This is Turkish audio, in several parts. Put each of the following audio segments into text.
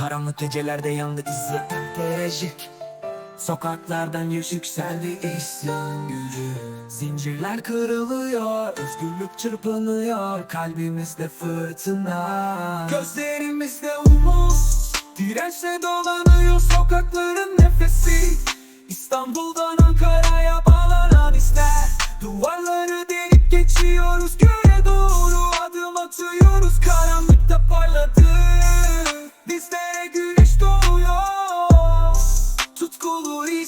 Karanlık gecelerde yandı izletecek Sokaklardan yüz yükseldi isyan gücü. Zincirler kırılıyor, özgürlük çırpınıyor. Kalbimizde fırtına. Gözlerimizde umut. Dirençle dolanıyor sokakların nefesi. İstanbul'dan Ankara'ya bağlanan izler Duvarları delip geçiyoruz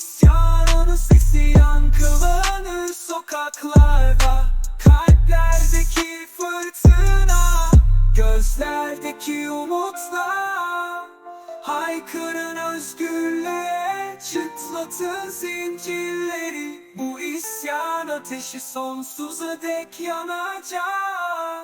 isyanın sesi yankılanır sokaklarda Kalplerdeki fırtına Gözlerdeki umutla Haykırın özgürlüğe Çıtlatın zincirleri. Bu isyan ateşi sonsuza dek yanacak